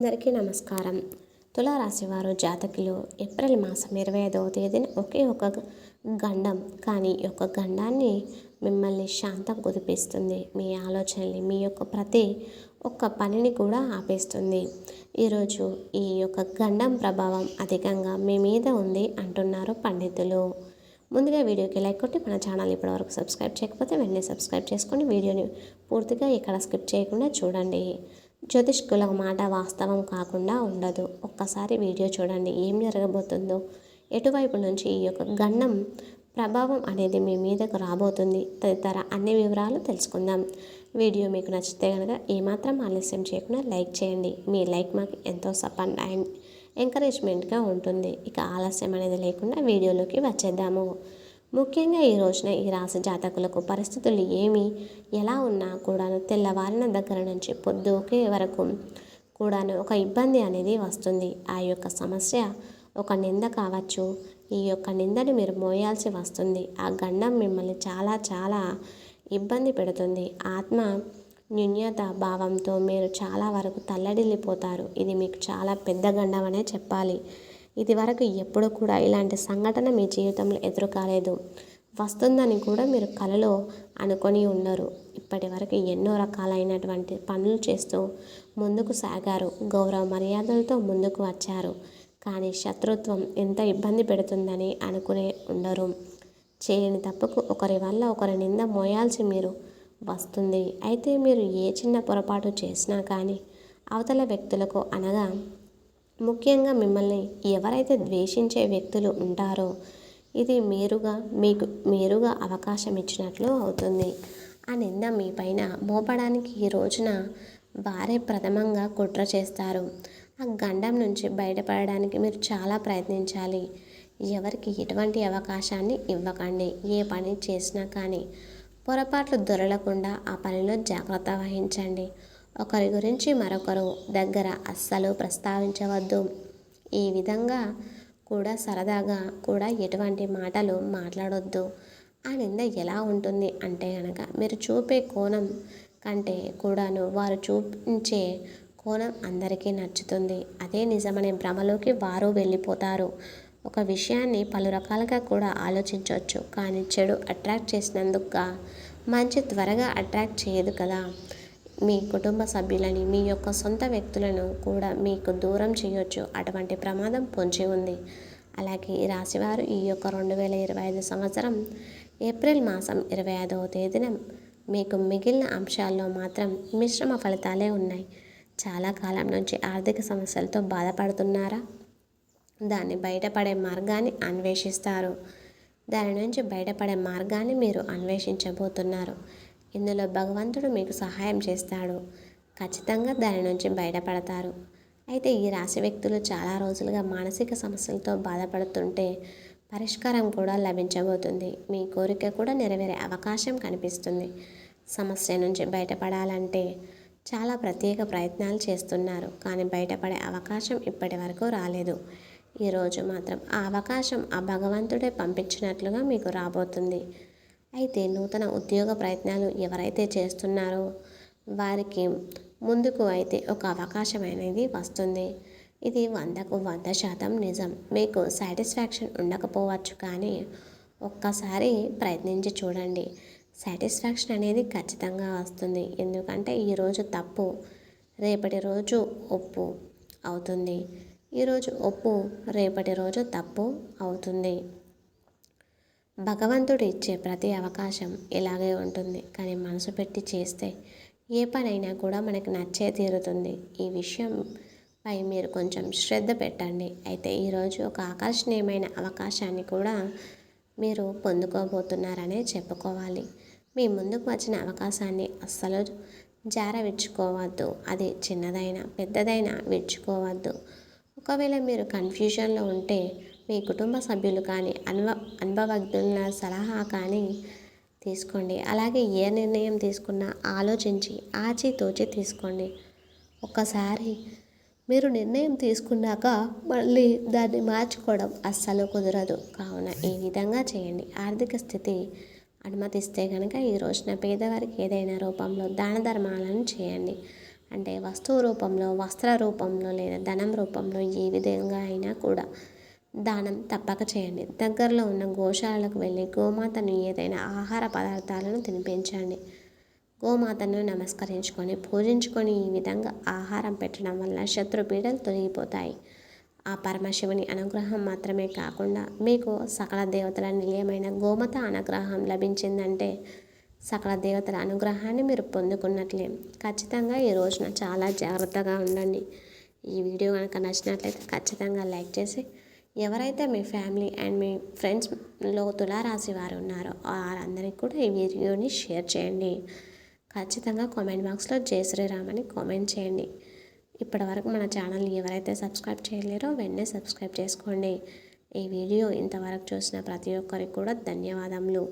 అందరికీ నమస్కారం. తులారాశివారు జాతకులు ఏప్రిల్ మాసం ఇరవై ఐదవ తేదీన ఒకే ఒక గండం కానీ ఈ యొక్క గండాన్ని మిమ్మల్ని శాంతం కుదిపిస్తుంది. మీ ఆలోచనల్ని మీ యొక్క ప్రతి ఒక్క పనిని కూడా ఆపేస్తుంది. ఈరోజు ఈ యొక్క గండం ప్రభావం అధికంగా మీ మీద ఉంది అంటున్నారు పండితులు. ముందుగా వీడియోకి లైక్ కొట్టి మన ఛానల్ ఇప్పటివరకు సబ్స్క్రైబ్ చేయకపోతే వెంటనే సబ్స్క్రైబ్ చేసుకొని వీడియోని పూర్తిగా ఇక్కడ స్కిప్ చేయకుండా చూడండి. జ్యోతిష్కుల మాట వాస్తవం కాకుండా ఉండదు. ఒక్కసారి వీడియో చూడండి ఏం జరగబోతుందో. ఎటువైపు నుంచి ఈ యొక్క గండం ప్రభావం అనేది మీ మీదకు రాబోతుంది? తదితర అన్ని వివరాలు తెలుసుకుందాం. వీడియో మీకు నచ్చితే కనుక ఏమాత్రం ఆలస్యం చేయకుండా లైక్ చేయండి. మీ లైక్ మాకు ఎంతో సపోర్ట్ అండ్ ఎంకరేజ్మెంట్గా ఉంటుంది. ఇక ఆలస్యం అనేది లేకుండా వీడియోలోకి వచ్చేద్దాము. ముఖ్యంగా ఈ రోజున ఈ రాశి జాతకులకు పరిస్థితులు ఏమి ఎలా ఉన్నా కూడాను తెల్లవారిన దగ్గర నుంచి పొద్దుకే వరకు కూడాను ఒక ఇబ్బంది అనేది వస్తుంది. ఆ యొక్క సమస్య ఒక నింద కావచ్చు ఈ యొక్క నిందని మీరు మోయాల్సి వస్తుంది. ఆ గండం మిమ్మల్ని చాలా చాలా ఇబ్బంది పెడుతుంది. ఆత్మ న్యూన్యత భావంతో మీరు చాలా వరకు తల్లడిల్లిపోతారు. ఇది మీకు చాలా పెద్ద గండం అనే చెప్పాలి. ఇదివరకు ఎప్పుడు కూడా ఇలాంటి సంఘటన మీ జీవితంలో ఎదురు కాలేదు వస్తుందని కూడా మీరు కలలో అనుకొని ఉండరు. ఇప్పటి వరకు ఎన్నో రకాలైనటువంటి పనులు చేస్తూ ముందుకు సాగారు. గౌరవ మర్యాదలతో ముందుకు వచ్చారు. కానీ శత్రుత్వం ఎంత ఇబ్బంది పెడుతుందని అనుకునే ఉండరు. చేయని తప్పుకు ఒకరి వల్ల ఒకరి నింద మోయాల్సి మీరు వస్తుంది. అయితే మీరు ఏ చిన్న పొరపాటు చేసినా కానీ అవతల వ్యక్తులకు అనగా ముఖ్యంగా మిమ్మల్ని ఎవరైతే ద్వేషించే వ్యక్తులు ఉంటారో ఇది మీరుగా మీకు మీరుగా అవకాశం ఇచ్చినట్లు అవుతుంది. ఆ నింద మీ పైన మోపడానికి ఈ రోజున వారే ప్రథమంగా కుట్ర చేస్తారు. ఆ గండం నుంచి బయటపడడానికి మీరు చాలా ప్రయత్నించాలి. ఎవరికి ఎటువంటి అవకాశాన్ని ఇవ్వకండి. ఏ పని చేసినా కానీ పొరపాట్లు దొరలకుండా ఆ పనిలో జాగ్రత్త వహించండి. ఒకరి గురించి మరొకరు దగ్గర అస్సలు ప్రస్తావించవద్దు. ఈ విధంగా కూడా సరదాగా కూడా ఎటువంటి మాటలు మాట్లాడొద్దు. ఆ నింద ఎలా ఉంటుంది అంటే కనుక మీరు చూపే కోణం కంటే కూడాను వారు చూపించే కోణం అందరికీ నచ్చుతుంది. అదే నిజమనే భ్రమలోకి వారు వెళ్ళిపోతారు. ఒక విషయాన్ని పలు రకాలుగా కూడా ఆలోచించవచ్చు కానీ చెడు అట్రాక్ట్ చేసినందుకు మంచి త్వరగా అట్రాక్ట్ చేయదు కదా. మీ కుటుంబ సభ్యులని మీ యొక్క సొంత వ్యక్తులను కూడా మీకు దూరం చేయొచ్చు. అటువంటి ప్రమాదం పొంచి ఉంది. అలాగే ఈ రాశివారు ఈ యొక్క రెండు వేల ఇరవై ఐదు సంవత్సరం ఏప్రిల్ మాసం ఇరవై ఐదవ తేదీన మీకు మిగిలిన అంశాల్లో మాత్రం మిశ్రమ ఫలితాలే ఉన్నాయి. చాలా కాలం నుంచి ఆర్థిక సమస్యలతో బాధపడుతున్నారా? దాన్ని బయటపడే మార్గాన్ని అన్వేషిస్తారు. దాని నుంచి బయటపడే మార్గాన్ని మీరు అన్వేషించబోతున్నారు. ఇందులో భగవంతుడు మీకు సహాయం చేస్తాడు. ఖచ్చితంగా దాని నుంచి బయటపడతారు. అయితే ఈ రాశి వ్యక్తులు చాలా రోజులుగా మానసిక సమస్యలతో బాధపడుతుంటే పరిష్కారం కూడా లభించబోతుంది. మీ కోరిక కూడా నెరవేరే అవకాశం కనిపిస్తుంది. సమస్య నుంచి బయటపడాలంటే చాలా ప్రత్యేక ప్రయత్నాలు చేస్తున్నారు. కానీ బయటపడే అవకాశం ఇప్పటి వరకు రాలేదు. ఈరోజు మాత్రం ఆ అవకాశం ఆ భగవంతుడే పంపించినట్లుగా మీకు రాబోతుంది. అయితే నూతన ఉద్యోగ ప్రయత్నాలు ఎవరైతే చేస్తున్నారో వారికి ముందుకు అయితే ఒక అవకాశం అనేది వస్తుంది. ఇది వందకు వంద శాతం నిజం. మీకు సాటిస్ఫాక్షన్ ఉండకపోవచ్చు కానీ ఒక్కసారి ప్రయత్నించి చూడండి. సాటిస్ఫాక్షన్ అనేది ఖచ్చితంగా వస్తుంది. ఎందుకంటే ఈరోజు తప్పు రేపటి రోజు ఒప్పు అవుతుంది. ఈరోజు ఒప్పు రేపటి రోజు తప్పు అవుతుంది. భగవంతుడు ఇచ్చే ప్రతి అవకాశం ఇలాగే ఉంటుంది. కానీ మనసు పెట్టి చేస్తే ఏ పనైనా కూడా మనకు నచ్చే తీరుతుంది. ఈ విషయంపై మీరు కొంచెం శ్రద్ధ పెట్టండి. అయితే ఈరోజు ఒక ఆకర్షణీయమైన అవకాశాన్ని కూడా మీరు పొందుకోబోతున్నారనే చెప్పుకోవాలి. మీ ముందుకు వచ్చిన అవకాశాన్ని అస్సలు జార విచ్చుకోవద్దు అది చిన్నదైనా పెద్దదైనా విచ్చుకోవద్దు. ఒకవేళ మీరు కన్ఫ్యూజన్లో ఉంటే మీ కుటుంబ సభ్యులు కానీ అనుభవ అనుభవజ్ఞుల సలహా కానీ తీసుకోండి. అలాగే ఏ నిర్ణయం తీసుకున్నా ఆలోచించి ఆచితూచి తీసుకోండి. ఒక్కసారి మీరు నిర్ణయం తీసుకున్నాక మళ్ళీ దాన్ని మార్చుకోవడం అస్సలు కుదరదు. కావున ఈ విధంగా చేయండి. ఆర్థిక స్థితి అనుమతిస్తే కనుక ఈ రోజున పేదవారికి ఏదైనా రూపంలో దాన ధర్మాలను చేయండి. అంటే వస్తువు రూపంలో వస్త్ర రూపంలో లేదా ధనం రూపంలో ఏ విధంగా అయినా కూడా దానం తప్పక చేయండి. దగ్గరలో ఉన్న గోశాలకు వెళ్ళి గోమాతను ఏదైనా ఆహార పదార్థాలను తినిపించండి. గోమాతను నమస్కరించుకొని పూజించుకొని ఈ విధంగా ఆహారం పెట్టడం వల్ల శత్రుపీడలు తొలగిపోతాయి. ఆ పరమశివుని అనుగ్రహం మాత్రమే కాకుండా మీకు సకల దేవతల నిలయమైన గోమత అనుగ్రహం లభించిందంటే సకల దేవతల అనుగ్రహాన్ని మీరు పొందుకున్నట్లే. ఖచ్చితంగా ఈ రోజున చాలా జాగ్రత్తగా ఉండండి. ఈ వీడియో కనుక నచ్చినట్లయితే ఖచ్చితంగా లైక్ చేసి ఎవరైతే మీ ఫ్యామిలీ అండ్ మీ ఫ్రెండ్స్లో తులారాశి వారు ఉన్నారో వారందరికీ కూడా ఈ వీడియోని షేర్ చేయండి. ఖచ్చితంగా కామెంట్ బాక్స్లో జయ శ్రీరామ్ అని కామెంట్ చేయండి. ఇప్పటివరకు మన ఛానల్ ఎవరైతే సబ్స్క్రైబ్ చేయలేరో వెంటనే సబ్స్క్రైబ్ చేసుకోండి. ఈ వీడియో ఇంతవరకు చూసిన ప్రతి ఒక్కరికి కూడా ధన్యవాదములు.